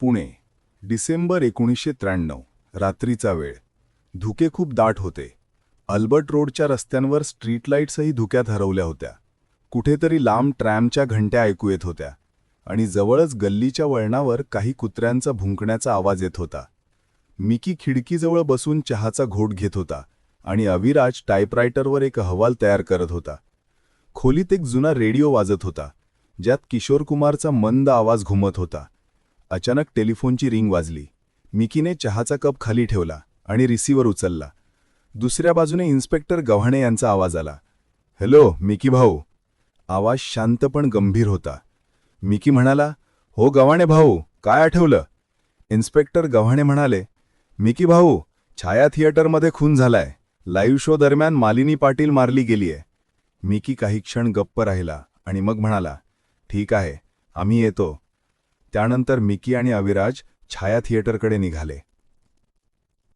पुणे डिसेंबर एकोणीसशे त्र्याण्णव रात्रीचा वेळ. धुके खूप दाट होते. अल्बर्ट रोडच्या रस्त्यांवर स्ट्रीट लाईट्सही धुक्यात हरवल्या होत्या. कुठेतरी लांब ट्रॅमच्या घंट्या ऐकू येत होत्या आणि जवळच गल्लीच्या वळणावर काही कुत्र्यांचा भुंकण्याचा आवाज येत होता. मिकी खिडकीजवळ बसून चहाचा घोट घेत होता आणि अविराज टाईपरायटरवर एक अहवाल तयार करत होता. खोलीत एक जुना रेडिओ वाजत होता ज्यात किशोर कुमारचा मंद आवाज घुमत होता. अचानक टेलिफोनची रिंग वाजली. मिकीने चहाचा कप खाली ठेवला आणि रिसिव्हर उचलला. दुसऱ्या बाजूने इन्स्पेक्टर गव्हाणे यांचा आवाज आला. हॅलो मिकी भाऊ. आवाज शांत पण गंभीर होता. मिकी म्हणाला हो गव्हाणे भाऊ काय आठवलं? इन्स्पेक्टर गव्हाणे म्हणाले मिकी भाऊ छाया थिएटरमध्ये खून झालाय. लाईव्ह शो दरम्यान मालिनी पाटील मारली गेलीये. मिकी काही क्षण गप्प राहिला आणि मग म्हणाला ठीक आहे आम्ही येतो. त्यानंतर मिकी आणि अविराज छाया थिएटरकडे निघाले.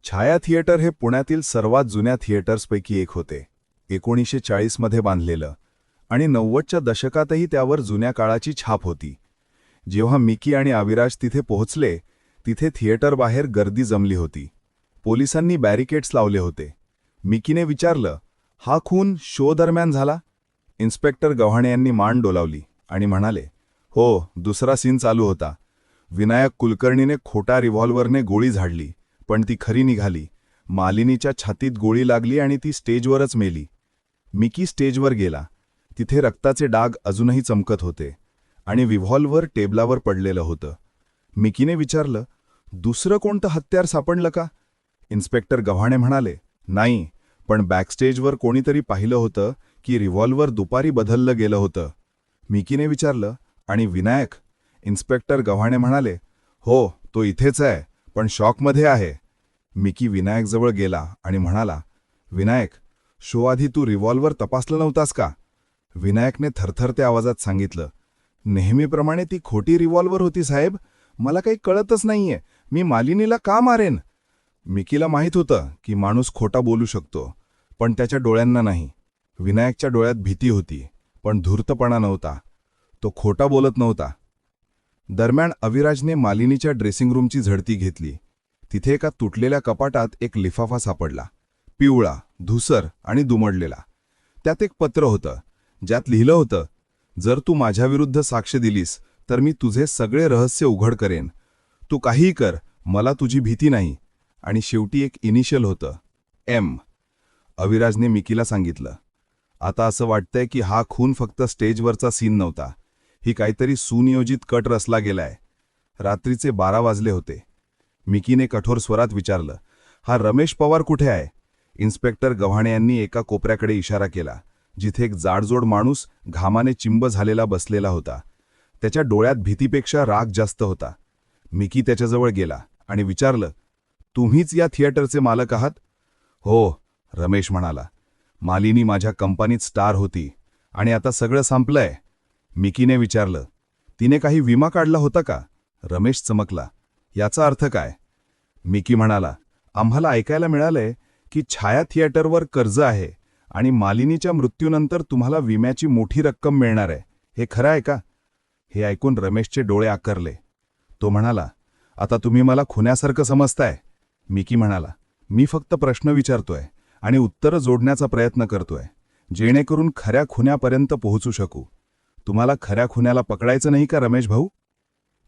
छाया थिएटर हे पुण्यातील सर्वात जुन्या थिएटर्सपैकी एक होते. एकोणीसशे चाळीसमध्ये बांधलेलं आणि नव्वदच्या दशकातही त्यावर जुन्या काळाची छाप होती. जेव्हा मिकी आणि अविराज तिथे पोहोचले तिथे थिएटरबाहेर गर्दी जमली होती. पोलिसांनी बॅरिकेड्स लावले होते. मिकीने विचारलं हा खून शो दरम्यान झाला? इन्स्पेक्टर गव्हाणे यांनी मान डोलावली आणि म्हणाले हो दुसरा सीन चालू होता. विनायक कुलकर्णीने खोटा रिव्हॉल्व्हरने गोळी झाडली पण ती खरी निघाली. मालिनीच्या छातीत गोळी लागली आणि ती स्टेजवरच मेली. मिकी स्टेजवर गेला. तिथे रक्ताचे डाग अजूनही चमकत होते आणि रिव्हॉल्व्हर टेबलावर पडलेलं होतं. मिकीने विचारलं दुसरं कोणतं हत्यार सापडलं का? इन्स्पेक्टर गव्हाणे म्हणाले नाही पण बॅकस्टेजवर कोणीतरी पाहिलं होतं की रिव्हॉल्व्हर दुपारी बदललं गेलं होतं. मिकीने विचारलं आणि विनायक इन्स्पेक्टर गव्हाणे म्हणाले हो तो इथेच आहे पण शॉकमध्ये आहे. मिकी विनायकजवळ गेला आणि म्हणाला विनायक शो आधी तू रिव्हॉल्वर तपासलं नव्हतास का? विनायकने थरथरत्या आवाजात सांगितलं नेहमीप्रमाणे ती खोटी रिव्हॉल्वर होती साहेब. मला काही कळतच नाहीये. मी मालिनीला का मारेन? मिकीला माहीत होतं की माणूस खोटा बोलू शकतो पण त्याच्या डोळ्यांना नाही. विनायकच्या डोळ्यात भीती होती पण धूर्तपणा नव्हता. तो खोटा बोलत नव्हता. दरम्यान अविराजने मालिनीच्या ड्रेसिंग रूमची झडती घेतली. तिथे एका तुटलेल्या कपाटात एक लिफाफा सापडला. पिवळा धुसर आणि दुमडलेला. त्यात एक पत्र होतं. ज्यात लिहिलं होतं जर तू माझ्याविरुद्ध साक्ष दिलीस तर मी तुझे सगळे रहस्य उघड करेन. तू काहीही कर मला तुझी भीती नाही. आणि शेवटी एक इनिशियल होतं. एम. अविराजने मिकीला सांगितलं. आता असं वाटतंय की हा खून फक्त स्टेजवरचा सीन नव्हता. ही काहीतरी सुनियोजित कट रचला गेलाय. रात्रीचे बारा वाजले होते. मिकीने कठोर स्वरात विचारलं हा रमेश पवार कुठे आहे? इन्स्पेक्टर गव्हाणे यांनी एका कोपऱ्याकडे इशारा केला जिथे एक जाडजोड माणूस घामाने चिंब झालेला बसलेला होता. त्याच्या डोळ्यात भीतीपेक्षा राग जास्त होता. मिकी त्याच्याजवळ गेला आणि विचारलं तुम्हीच या थिएटरचे मालक आहात? हो रमेश म्हणाला मालिनी माझ्या कंपनीत स्टार होती आणि आता सगळं संपलंय. मिकीने विचारलं तिने काही विमा काढला होता का? रमेश चमकला याचा अर्थ काय? मिकी म्हणाला आम्हाला ऐकायला मिळालंय की छाया थिएटरवर कर्ज आहे आणि मालिनीच्या मृत्यूनंतर तुम्हाला विम्याची मोठी रक्कम मिळणार आहे. हे खरं आहे का? हे ऐकून रमेशचे डोळे आकरले. तो म्हणाला आता तुम्ही मला खुन्यासारखं समजताय. मिकी म्हणाला मी फक्त प्रश्न विचारतोय आणि उत्तरं जोडण्याचा प्रयत्न करतोय जेणेकरून खऱ्या खुन्यापर्यंत पोहोचू शकू. तुम्हाला खऱ्या खुन्याला पकडायचं नाही का रमेश भाऊ?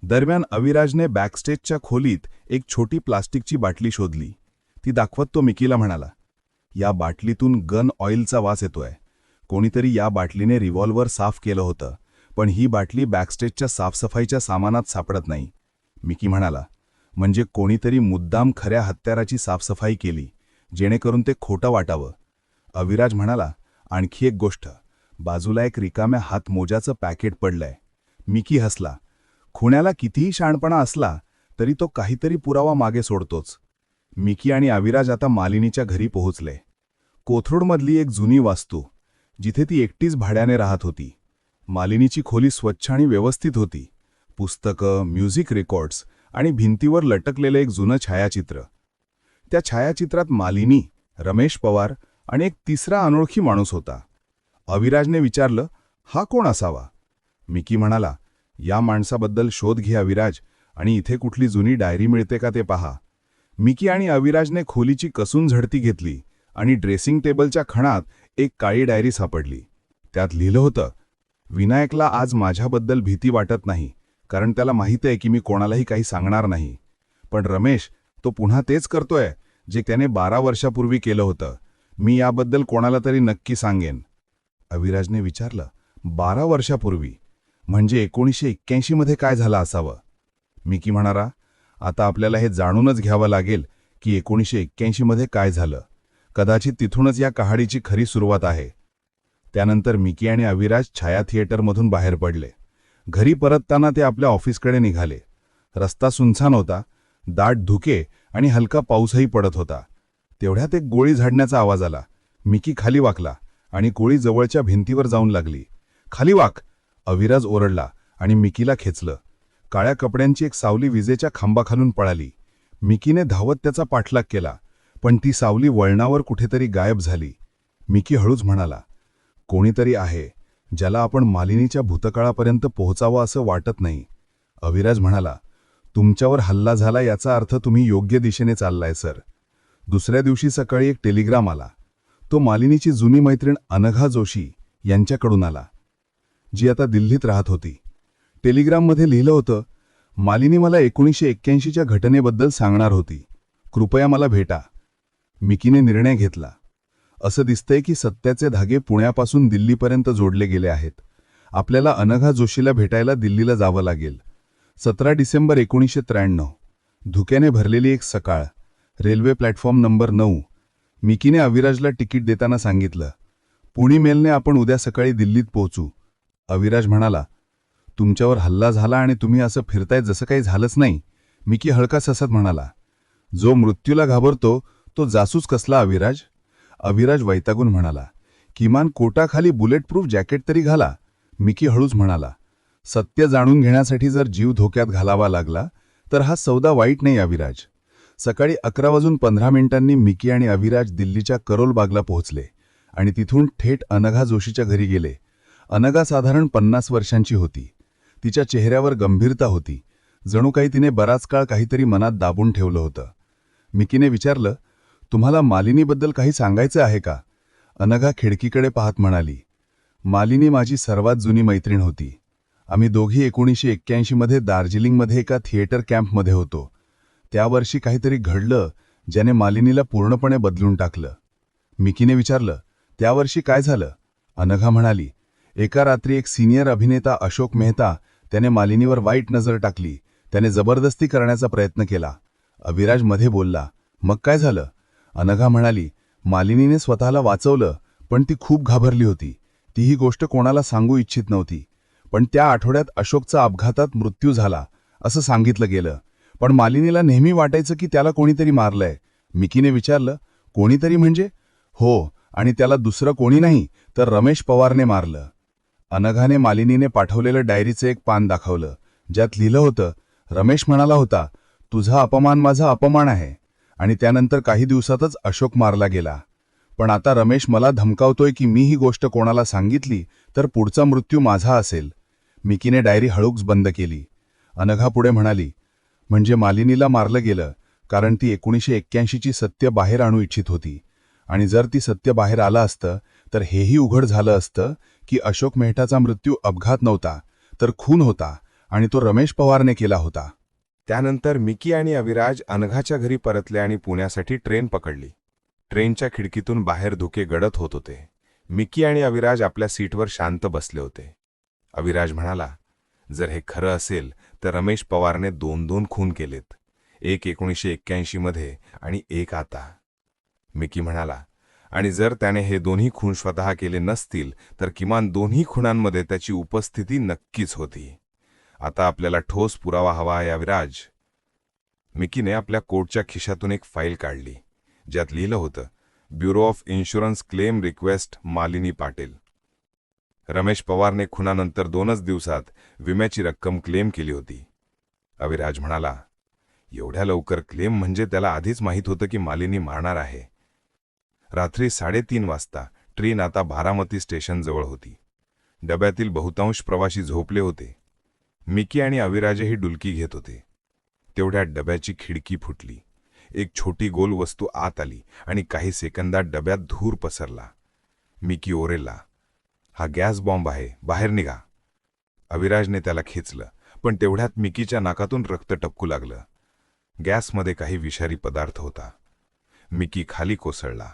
दरम्यान अविराजने बॅकस्टेजच्या खोलीत एक छोटी प्लास्टिकची बाटली शोधली. ती दाखवत तो मिकीला म्हणाला. या बाटलीतून गन ऑइलचा वास येतोय. कोणीतरी या बाटलीने रिव्हॉल्वर साफ केलं होतं पण ही बाटली बॅकस्टेजच्या साफसफाईच्या सामानात सापडत नाही. मिकी म्हणाला म्हणजे कोणीतरी मुद्दाम खऱ्या हत्याराची साफसफाई केली जेणेकरून ते खोटं वाटावं. अविराज म्हणाला आणखी एक गोष्ट. बाजूला एक रिकाम्या हातमोजाचं पॅकेट पडलंय. मिकी हसला. खुण्याला कितीही शाणपणा असला तरी तो काहीतरी पुरावा मागे सोडतोच. मिकी आणि आविराज आता मालिनीच्या घरी पोहोचले. कोथरूडमधली एक जुनी वास्तू जिथे ती एकटीच भाड्याने राहत होती. मालिनीची खोली स्वच्छ आणि व्यवस्थित होती. पुस्तकं म्युझिक रेकॉर्ड्स आणि भिंतीवर लटकलेलं एक जुनं छायाचित्र. त्या छायाचित्रात मालिनी रमेश पवार आणि एक तिसरा अनोळखी माणूस होता. अविराजने विचारलं हा कोण असावा? मिकी म्हणाला या माणसाबद्दल शोध घे अविराज आणि इथे कुठली जुनी डायरी मिळते का ते पहा. मिकी आणि अविराजने खोलीची कसून झडती घेतली आणि ड्रेसिंग टेबलच्या खणात एक काळी डायरी सापडली. त्यात लिहिलं होतं विनायकला आज माझ्याबद्दल भीती वाटत नाही कारण त्याला माहीत आहे की मी कोणालाही काही सांगणार नाही. पण रमेश तो पुन्हा तेच करतोय जे त्याने बारा वर्षापूर्वी केलं होतं. मी याबद्दल कोणाला तरी नक्की सांगेन. अविराजने विचारलं बारा वर्षापूर्वी म्हणजे एकोणीसशे एक्क्याऐंशीमध्ये काय झालं असावं? मिकी म्हणारा आता आपल्याला हे जाणूनच घ्यावं लागेल की एकोणीसशे एक्क्याऐंशीमध्ये काय झालं. कदाचित तिथूनच या कहाडीची खरी सुरुवात आहे. त्यानंतर मिकी आणि अविराज छाया थिएटरमधून बाहेर पडले. घरी परतताना ते आपल्या ऑफिसकडे निघाले. रस्ता सुनसान होता दाट धुके आणि हलका पाऊसही पडत होता. तेवढ्यात एक गोळी झाडण्याचा आवाज आला. मिकी खाली वाकला. आणि गोळी जवळच्या भिंतीवर जाऊन लागली. खाली वाक. अविराज ओरडला आणि मिकीला खेचलं. काळ्या कपड्यांची एक सावली विजेच्या खांबाखालून पळाली. मिकीने धावत त्याचा पाठलाग केला पण ती सावली वळणावर कुठेतरी गायब झाली. मिकी हळूच म्हणाला कोणीतरी आहे ज्याला आपण मालिनीच्या भूतकाळापर्यंत पोहोचावं असं वाटत नाही. अविराज म्हणाला तुमच्यावर हल्ला झाला याचा अर्थ तुम्ही योग्य दिशेने चाललाय सर. दुसऱ्या दिवशी सकाळी एक टेलिग्राम आला. तो मालिनीची जुनी मैत्रीण अनघा जोशी यांच्याकडून आला जी आता दिल्लीत राहत होती. टेलिग्राममध्ये लिहिलं होतं मालिनी मला एकोणीसशे एक्क्याऐंशीच्या घटनेबद्दल सांगणार होती. कृपया मला भेटा. मिकीने निर्णय घेतला. असं दिसतंय की सत्याचे धागे पुण्यापासून दिल्लीपर्यंत जोडले गेले आहेत. आपल्याला अनघा जोशीला भेटायला दिल्लीला जावं लागेल. सतरा डिसेंबर एकोणीसशे त्र्याण्णव. धुक्याने भरलेली एक सकाळ. रेल्वे प्लॅटफॉर्म नंबर नऊ. मिकीने अविराजला तिकीट देताना सांगितलं पुणे मेलने आपण उद्या सकाळी दिल्लीत पोहोचू. अविराज म्हणाला तुमच्यावर हल्ला झाला आणि तुम्ही असं फिरताय जसं काही झालंच नाही. मिकी हळका ससत म्हणाला जो मृत्यूला घाबरतो तो जासूस कसला अविराज? अविराज वैतागून म्हणाला किमान कोटाखाली बुलेट प्रूफ जॅकेट तरी घाला. मिकी हळूच म्हणाला सत्य जाणून घेण्यासाठी जर जीव धोक्यात घालावा लागला तर हा सौदा वाईट नाही अविराज. सकाळी अकरा वाजून पंधरा मिनिटांनी मिकी आणि अविराज दिल्लीच्या करोलबागला पोहोचले आणि तिथून थेट अनघा जोशीच्या घरी गेले. अनघा साधारण पन्नास वर्षांची होती. तिच्या चेहऱ्यावर गंभीरता होती. जणू काही तिने बराच काळ काहीतरी मनात दाबून ठेवलं होतं. मिकीने विचारलं तुम्हाला मालिनीबद्दल काही सांगायचं आहे का? अनघा खिडकीकडे पाहत म्हणाली मालिनी माझी सर्वात जुनी मैत्रीण होती. आम्ही दोघी एकोणीसशे एक्क्याऐंशीमध्ये दार्जिलिंगमध्ये एका थिएटर कॅम्पमध्ये होतो. त्या वर्षी काहीतरी घडलं ज्याने मालिनीला पूर्णपणे बदलून टाकलं. मिकीने विचारलं त्या वर्षी काय झालं? अनघा म्हणाली एका रात्री एक सिनियर अभिनेता अशोक मेहता त्याने मालिनीवर वाईट नजर टाकली. त्याने जबरदस्ती करण्याचा प्रयत्न केला. अविराजमध्ये बोलला मग काय झालं? अनघा म्हणाली मालिनीने स्वतःला वाचवलं पण ती खूप घाबरली होती. ती ही गोष्ट कोणाला सांगू इच्छित नव्हती. पण त्या आठवड्यात अशोकचा अपघातात मृत्यू झाला असं सांगितलं गेलं. पण मालिनीला नेहमी वाटायचं की त्याला कोणीतरी मारलंय. मिकीने विचारलं कोणीतरी म्हणजे? हो आणि त्याला दुसरं कोणी नाही तर रमेश पवारने मारलं. अनघाने मालिनीने पाठवलेलं डायरीचं एक पान दाखवलं ज्यात लिहिलं होतं रमेश म्हणाला होता तुझा अपमान माझा अपमान आहे आणि त्यानंतर काही दिवसातच अशोक मारला गेला. पण आता रमेश मला धमकावतोय की मी ही गोष्ट कोणाला सांगितली तर पुढचा मृत्यू माझा असेल. मिकीने डायरी हळूच बंद केली. अनघा पुढे म्हणाली म्हणजे मालिनीला मारलं गेलं कारण ती एकोणीसशे एक्क्याऐंशीची सत्य बाहेर आणू इच्छित होती. आणि जर ती सत्य बाहेर आलं असतं तर हेही उघड झालं असतं की अशोक मेहटाचा मृत्यू अपघात नव्हता तर खून होता आणि तो रमेश पवारने केला होता. त्यानंतर मिकी आणि अविराज अनघाच्या घरी परतले आणि पुण्यासाठी ट्रेन पकडली. ट्रेनच्या खिडकीतून बाहेर धुके गडत होत होते. मिकी आणि अविराज आपल्या सीटवर शांत बसले होते. अविराज म्हणाला जर हे खरं असेल तर रमेश पवारने दोन दोन खून केलेत. एक एकोणीसशे एक्क्याऐंशीमध्ये आणि एक आता. मिकी म्हणाला आणि जर त्याने हे दोन्ही खून स्वतः केले नसतील तर किमान दोन्ही खुणांमध्ये त्याची उपस्थिती नक्कीच होती. आता आपल्याला ठोस पुरावा हवा आहे विराज. मिकीने आपल्या कोटच्या खिशातून एक फाईल काढली ज्यात लिहिलं होतं bureau of insurance claim request Malini Patil. Ramesh पवारने खुनानंतर दोनच दिवसात विम्याची रक्कम क्लेम केली होती. अविराज म्हणाला एवढ्या लवकर क्लेम म्हणजे त्याला आधीच माहीत होतं की मालिनी मारणार आहे. रात्री साडेतीन वाजता ट्रेन आता बारामती स्टेशनजवळ होती. डब्यातील बहुतांश प्रवासी झोपले होते. मिकी आणि अविराजही डुलकी घेत होते. तेवढ्या डब्याची खिडकी फुटली. एक छोटी गोल वस्तू आत आली आणि काही सेकंदात डब्यात धूर पसरला. मिकी ओरेला हा गॅस बॉम्ब आहे बाहेर निघा. अविराजने त्याला खेचलं पण तेवढ्यात मिकीच्या नाकातून रक्त टपकू लागलं. गॅसमध्ये काही विषारी पदार्थ होता. मिकी खाली कोसळला.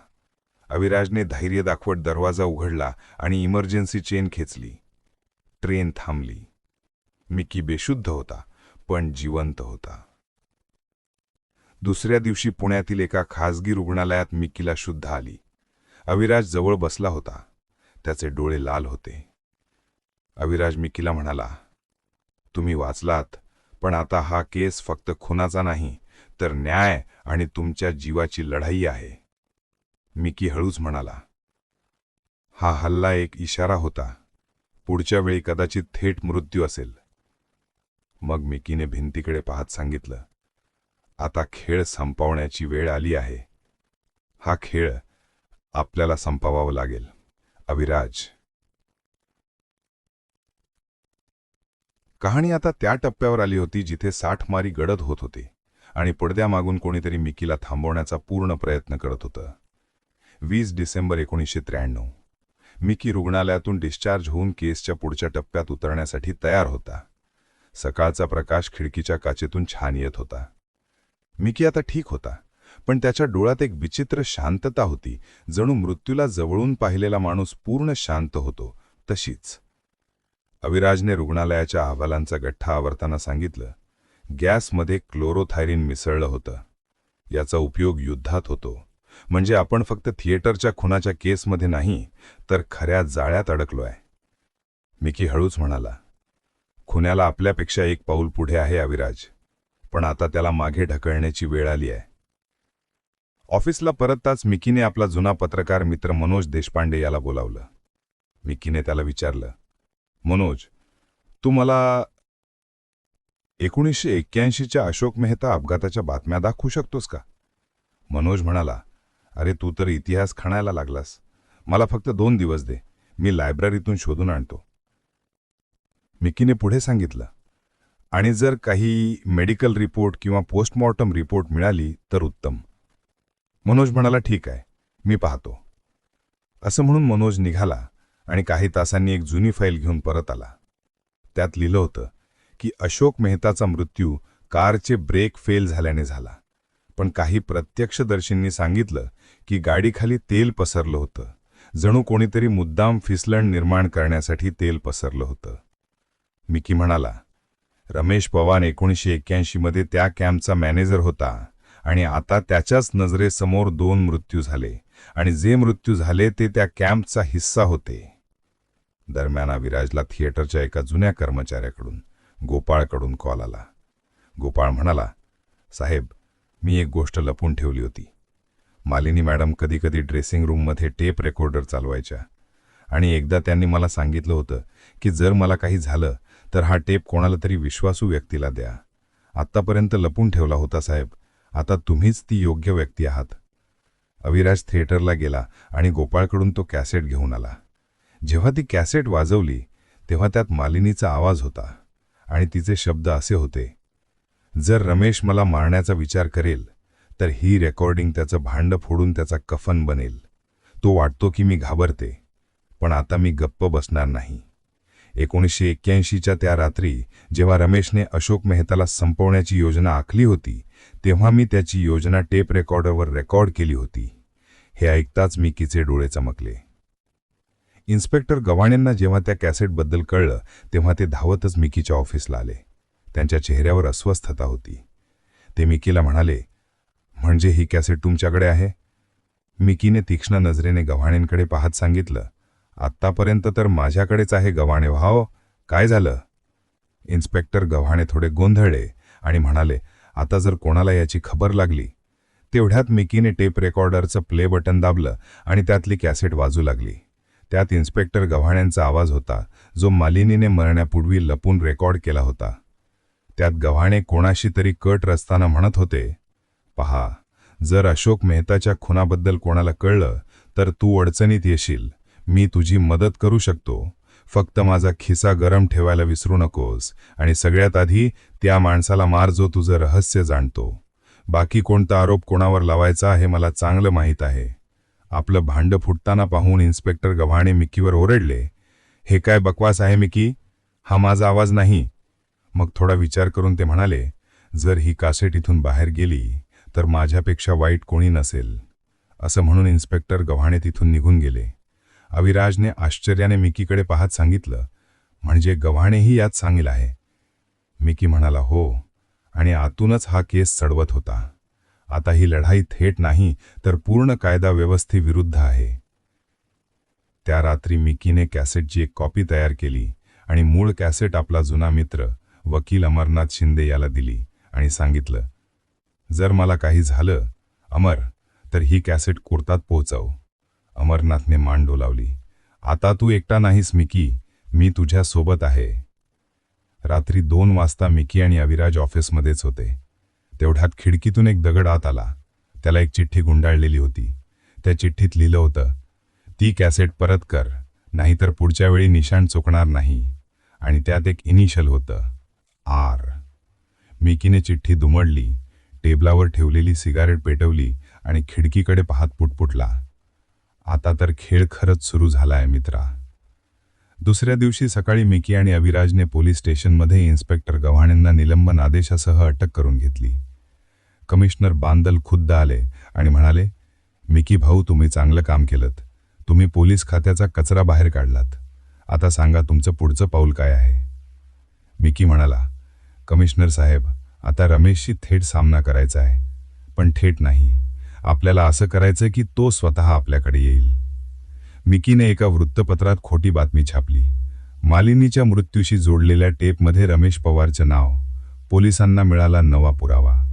अविराजने धैर्य दाखवत दरवाजा उघडला आणि इमर्जन्सी चेन खेचली. ट्रेन थांबली. मिकी बेशुद्ध होता पण जिवंत होता. दुसऱ्या दिवशी पुण्यातील एका खासगी रुग्णालयात मिकीला शुद्ध आली. अविराज जवळ बसला होता. त्याचे डोळे लाल होते. अविराज मिकीला म्हणाला तुम्ही वाचलात पण आता हा केस फक्त खुनाचा नाही तर न्याय आणि तुमच्या जीवाची लढाई आहे. मिकी हळूच म्हणाला हा हल्ला एक इशारा होता. पुढच्या वेळी कदाचित थेट मृत्यू असेल. मग मिकीने भिंतीकडे पाहत सांगितलं आता खेळ संपवण्याची वेळ आली आहे. हा खेळ आपल्याला संपवावा लागेल. अविराज. कहाणी आता त्या टप्प्यावर आली होती जिथे साठमारी गडद होत होती आणि पडद्यामागून कोणीतरी मिकीला थांबवण्याचा पूर्ण प्रयत्न करत होतं. वीस डिसेंबर एकोणीसशे त्र्याण्णव. मिकी रुग्णालयातून डिस्चार्ज होऊन केसच्या पुढच्या टप्प्यात उतरण्यासाठी तयार होता. सकाळचा प्रकाश खिडकीच्या काचेतून छान येत होता. मिकी आता ठीक होता. पण त्याच्या डोळ्यात एक विचित्र शांतता होती. जणू मृत्यूला जवळून पाहिलेला माणूस पूर्ण शांत होतो. तशीच. अविराजने रुग्णालयाच्या अहवालांचा गठ्ठा आवरताना सांगितलं. गॅसमध्ये क्लोरोथायरिन मिसळलं होतं. याचा उपयोग युद्धात होतो. म्हणजे आपण फक्त थिएटरच्या खुनाच्या केसमध्ये नाही तर खऱ्या जाळ्यात अडकलोय. मिकी हळूच म्हणाला खुन्याला आपल्यापेक्षा एक पाऊल पुढे आहे अविराज. पण आता त्याला मागे ढकलण्याची वेळ आली आहे. ऑफिसला परतताच मिकीने आपला जुना पत्रकार मित्र मनोज देशपांडे याला बोलावलं. मिकीने त्याला विचारलं मनोज तू मला एकोणीसशे एक्क्याऐंशीच्या अशोक मेहता अपघाताच्या बातम्या दाखवू शकतोस का? मनोज म्हणाला अरे तू तर इतिहास खणायला लागलास. मला फक्त दोन दिवस दे. मी लायब्ररीतून शोधून आणतो. मिकीने पुढे सांगितलं आणि जर काही मेडिकल रिपोर्ट किंवा पोस्टमॉर्टम रिपोर्ट मिळाली तर उत्तम. मनोज म्हणाला ठीक आहे मी पाहतो. असं म्हणून मनोज निघाला आणि काही तासांनी एक जुनी फाईल घेऊन परत आला. त्यात लिहिलं होतं की अशोक मेहताचा मृत्यू कारचे ब्रेक फेल झाल्याने झाला. पण काही प्रत्यक्षदर्शींनी सांगितलं की गाडीखाली तेल पसरलं होतं. जणू कोणीतरी मुद्दाम फिसलण निर्माण करण्यासाठी तेल पसरलं होतं. मिकी म्हणाला रमेश पवार एकोणीसशे एक्क्याऐंशीमध्ये त्या कॅम्पचा मॅनेजर होता. आणि आता त्याच्याच नजरेसमोर दोन मृत्यू झाले. आणि जे मृत्यू झाले ते त्या कॅम्पचा हिस्सा होते. दरम्यान विराजला थिएटरच्या एका जुन्या कर्मचाऱ्याकडून गोपाळकडून कॉल आला. गोपाळ म्हणाला साहेब मी एक गोष्ट लपून ठेवली होती. मालिनी मॅडम कधीकधी ड्रेसिंग रूममध्ये टेप रेकॉर्डर चालवायच्या. आणि एकदा त्यांनी मला सांगितलं होतं की जर मला काही झालं तर हा टेप कोणाला तरी विश्वासू व्यक्तीला द्या. आत्तापर्यंत लपून ठेवला होता साहेब. आता तुम्हीच ती योग्य व्यक्ती आहात. अविराज थिएटरला गेला आणि गोपाळकडून तो कॅसेट घेऊन आला. जेव्हा ती कॅसेट वाजवली तेव्हा त्यात मालिनीचा आवाज होता आणि तिचे शब्द असे होते जर रमेश मला मारण्याचा विचार करेल तर ही रेकॉर्डिंग त्याचं भांड फोडून त्याचा कफन बनेल. तो वाटतो की मी घाबरते पण आता मी गप्प बसणार नाही. एकोणीसशे एक्क्याऐंशीच्या त्या रात्री जेव्हा रमेशने अशोक मेहताला संपवण्याची योजना आखली होती तेव्हा मी त्याची योजना टेप रेकॉर्डरवर रेकॉर्ड केली होती. हे ऐकताच मिकीचे डोळे चमकले. इन्स्पेक्टर गव्हाण्यांना जेव्हा त्या कॅसेटबद्दल कळलं तेव्हा ते धावतच मिकीच्या ऑफिसला आले. त्यांच्या चेहऱ्यावर अस्वस्थता होती. ते मिकीला म्हणाले म्हणजे ही कॅसेट तुमच्याकडे आहे? मिकीने तीक्ष्ण नजरेने गव्हाणेंकडे पाहत सांगितलं आत्तापर्यंत तर माझ्याकडेच आहे गव्हाणे. भाव काय झालं? इन्स्पेक्टर गव्हाणे थोडे गोंधळले आणि म्हणाले आता जर कोणाला याची खबर लागली. तेवढ्यात मिकीने टेप रेकॉर्डरचं प्ले बटन दाबलं आणि त्यातली कॅसेट वाजू लागली. त्यात इन्स्पेक्टर गव्हाण्यांचा आवाज होता जो मालिनीने मरण्यापूर्वी लपून रेकॉर्ड केला होता. त्यात गव्हाणे कोणाशी तरी कट रचताना म्हणत होते पहा जर अशोक मेहताच्या खुनाबद्दल कोणाला कळलं तर तू अडचणीत येशील. मी तुझी मदत करू शकतो. फक्त माझा खिसा गरम ठेवायला विसरू नकोस आणि सगळ्यात आधी त्या माणसाला मार जो तुझं रहस्य जाणतो. बाकी कोणता आरोप कोणावर लावायचा हे मला चांगलं माहीत आहे. आपलं भांड फुटताना पाहून इन्स्पेक्टर गव्हाणे मिकीवर ओरडले हे काय बकवास आहे मिकी हा माझा आवाज नाही. मग थोडा विचार करून ते म्हणाले जर ही कासेट इथून बाहेर गेली तर माझ्यापेक्षा वाईट कोणी नसेल. असं म्हणून इन्स्पेक्टर गव्हाणे तिथून निघून गेले. अविराजने आश्चर्याने मिकीकडे पाहत सांगितलं म्हणजे गव्हाणेही यात सांगेल आहे. मिकी म्हणाला हो. आणि आतूनच हा केस चढवत होता. आता ही लढाई थेट नाही तर पूर्ण कायदा व्यवस्थेविरुद्ध आहे. त्या रात्री मिकीने कॅसेटची एक कॉपी तयार केली आणि मूळ कॅसेट आपला जुना मित्र वकील अमरनाथ शिंदे याला दिली आणि सांगितलं जर मला काही झालं अमर तर ही कॅसेट कोर्टात पोहोचव. अमरनाथने मान डोलावली. आता तू एकटा नाहीस मिकी. मी तुझ्या सोबत आहे. रात्री दोन वाजता मिकी आणि अविराज ऑफिसमध्येच होते. तेवढ्यात खिडकीतून एक दगड आत आला. त्याला एक चिठ्ठी गुंडाळलेली होती. त्या चिठ्ठीत लिहिलं होतं ती कॅसेट परत कर नाहीतर पुढच्या वेळी निशाण चुकणार नाही. आणि त्यात एक इनिशियल होतं आर. मिकीने चिठ्ठी दुमडली टेबलावर ठेवलेली सिगारेट पेटवली आणि खिडकीकडे पाहत पुटपुटला. आता तर खेळ खरंच सुरू झालाय मित्रा. दुसऱ्या दिवशी सकाळी मिकी आणि अविराजने पोलीस स्टेशनमध्ये इन्स्पेक्टर गव्हाणेंना निलंबन आदेशासह अटक करून घेतली. कमिशनर बांदल खुद्द आले आणि म्हणाले मिकी भाऊ तुम्ही चांगलं काम केलं तुम्ही पोलीस खात्याचा कचरा बाहेर काढलात. आता सांगा तुमचं पुढचं पाऊल काय आहे. मिकी म्हणाला कमिशनर साहेब आता रमेशशी थेट सामना करायचा आहे पण थेट नाही. आपल्याला असं करायचं की तो स्वतः आपल्याकडे येईल. मिकीने एका वृत्तपत्रात खोटी बातमी छापली. मालिनीच्या मृत्यूशी जोडलेल्या टेपमध्ये रमेश पवारचं नाव. पोलिसांना मिळाला नवा पुरावा.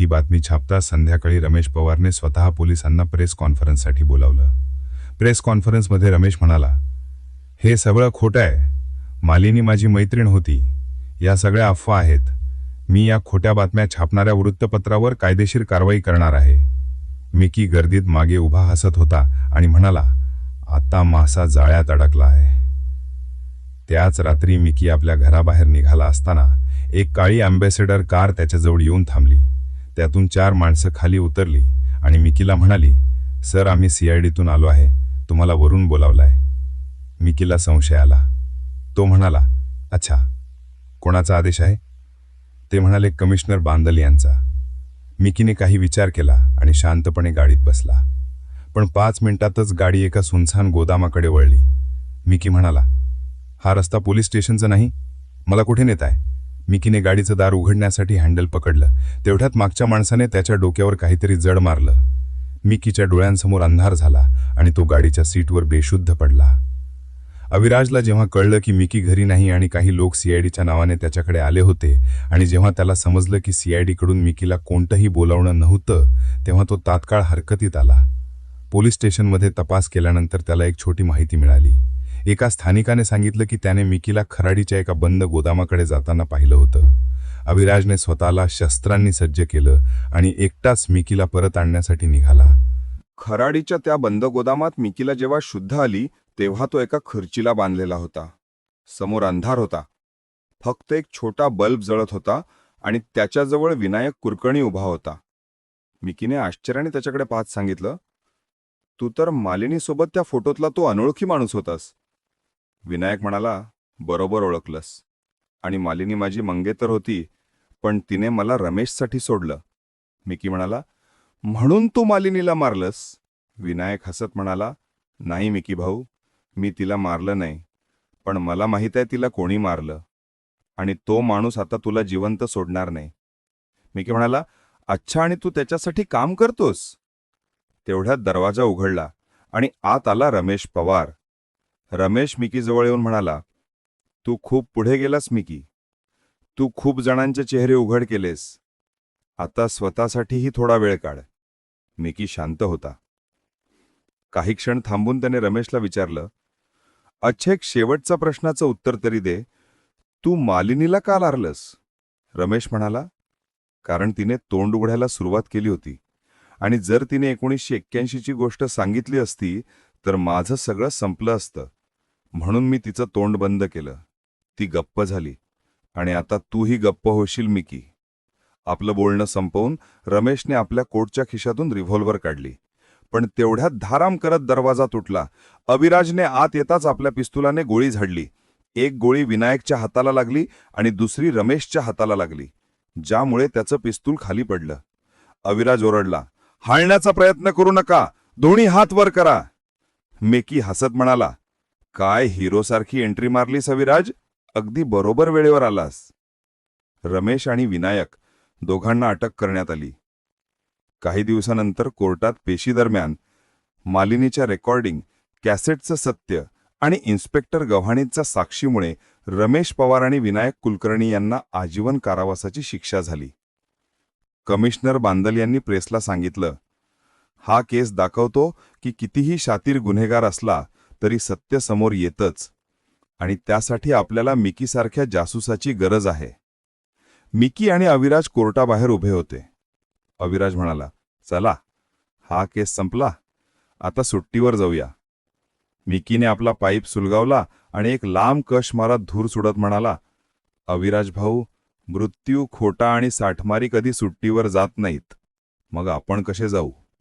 ही बातमी छापता संध्याकाळी रमेश पवारने स्वतः पोलिसांना प्रेस कॉन्फरन्ससाठी बोलावलं. प्रेस कॉन्फरन्समध्ये रमेश म्हणाला हे सगळं खोटं आहे. मालिनी माझी मैत्रीण होती. या सगळ्या अफवा आहेत. मी या खोट्या बातम्या छापणाऱ्या वृत्तपत्रावर कायदेशीर कारवाई करणार आहे. मिकी गर्दीत मागे उभा हसत होता आणि म्हणाला आता मासा जाळ्यात अडकला आहे त्याच रात्री मिकी आपल्या घराबाहेर निघाला असताना एक काळी अँबॅसेडर कार त्याच्याजवळ येऊन थांबली. त्यातून चार माणसं खाली उतरली आणि मिकीला म्हणाली सर आम्ही सीआयडीतून आलो आहे. तुम्हाला वरून बोलावलाय. मिकीला संशय आला. तो म्हणाला अच्छा कोणाचा आदेश आहे? ते म्हणाले कमिशनर बांदल यांचा. मिकीने काही विचार केला. आणि शांतपणे गाडीत बसला. पण पाच मिनिटातच गाडी एका सुनसान गोदामाकडे वळली. मिकी म्हणाला हा रस्ता पोलीस स्टेशनचा नाही? मला कुठे नेत आहे मिकीने गाडीचं दार उघडण्यासाठी हँडल पकडलं. तेवढ्यात मागच्या माणसाने त्याच्या डोक्यावर काहीतरी जड मारलं. मिकीच्या डोळ्यांसमोर अंधार झाला आणि तो गाडीच्या सीटवर बेशुद्ध पडला. अविराजला जेव्हा कळलं की मिकी घरी नाही आणि काही लोक सीआयडीच्या नावाने त्याच्याकडे आले होते आणि जेव्हा त्याला समजलं की सीआयडीकडून मिकीला कोणतंही बोलावणं नव्हतं तेव्हा तो तात्काळ हरकतीत आला. पोलीस स्टेशनमध्ये तपास केल्यानंतर त्याला एक छोटी माहिती मिळाली. एका स्थानिकाने सांगितलं की त्याने मिकीला खराडीच्या एका बंद गोदामाकडे जाताना पाहिलं होतं. अभिराजने स्वतःला शस्त्रांनी सज्ज केलं आणि एकटाच मिकीला परत आणण्यासाठी निघाला. खराडीच्या त्या बंद गोदामात मिकीला जेव्हा शुद्ध आली तेव्हा तो एका खुर्चीला बांधलेला होता. समोर अंधार होता. फक्त एक छोटा बल्ब जळत होता आणि त्याच्याजवळ विनायक कुरकणी उभा होता. मिकीने आश्चर्याने त्याच्याकडे पाहत सांगितलं तू तर मालिनीसोबत त्या फोटोतला तो अनोळखी माणूस होतास. विनायक म्हणाला बरोबर ओळखलंस. आणि मालिनी माझी मंगेतर होती पण तिने मला रमेशसाठी सोडलं. मिकी म्हणाला म्हणून तू मालिनीला मारलंस? विनायक हसत म्हणाला नाही मिकी भाऊ मी तिला मारलं नाही पण मला माहीत आहे तिला कोणी मारलं. आणि तो माणूस आता तुला जिवंत सोडणार नाही. मिकी म्हणाला अच्छा आणि तू त्याच्यासाठी काम करतोस? तेवढ्यात दरवाजा उघडला आणि आत आला रमेश पवार. रमेश मिकीजवळ येऊन म्हणाला तू खूप पुढे गेलास मिकी. तू खूप जणांचे चेहरे उघड केलेस. आता स्वतःसाठीही थोडा वेळ काढ. मिकी शांत होता. काही क्षण थांबून त्याने रमेशला विचारलं अच्छा एक शेवटचा प्रश्नाचं उत्तर तरी दे. तू मालिनीला का लारलंस? रमेश म्हणाला कारण तिने तोंड उघडायला सुरुवात केली होती. आणि जर तिने एकोणीसशे एक्क्याऐंशीची गोष्ट सांगितली असती तर माझं सगळं संपलं असतं. म्हणून मी तिचं तोंड बंद केलं. ती गप्प झाली. आणि आता तूही गप्प होशील मिकी. आपलं बोलणं संपवून रमेशने आपल्या कोटच्या खिशातून रिव्हॉल्व्हर काढली. पण तेवढ्यात धाराम करत दरवाजा तुटला. अविराजने आत येताच आपल्या पिस्तुलाने गोळी झाडली. एक गोळी विनायकच्या हाताला लागली आणि दुसरी रमेशच्या हाताला लागली. ज्यामुळे त्याचं पिस्तूल खाली पडलं. अविराज ओरडला हाळण्याचा प्रयत्न करू नका. दोन्ही हात वर करा. मेकी हसत म्हणाला काय हिरोसारखी एंट्री मारलीस अविराज? अगदी बरोबर वेळेवर आलास. रमेश आणि विनायक दोघांना अटक करण्यात आली. काही दिवसानंतर कोर्टात पेशीदरम्यान मालिनीच्या रेकॉर्डिंग कॅसेटचं सत्य आणि इन्स्पेक्टर गव्हाणींच्या साक्षीमुळे रमेश पवार आणि विनायक कुलकर्णी यांना आजीवन कारावासाची शिक्षा झाली. कमिशनर बांदल यांनी प्रेसला सांगितलं हा केस दाखवतो की कितीही शातीर गुन्हेगार असला तरी सत्य समोर येतच आणि त्यासाठी आपल्याला मिकीसारख्या जासूसाची गरज आहे. मिकी आणि अविराज कोर्टाबाहेर उभे होते. अविराज म्हणाला चला हा केस संपला. आता सुट्टीवर जाऊया. मिकीने आपला पाईप सुलगावला आणि एक लांब कश मारत धूर सोडत म्हणाला अविराज भाऊ मृत्यू खोटा आणि साठमारी कधी सुट्टीवर जात नाहीत. मग आपण कसे जाऊ?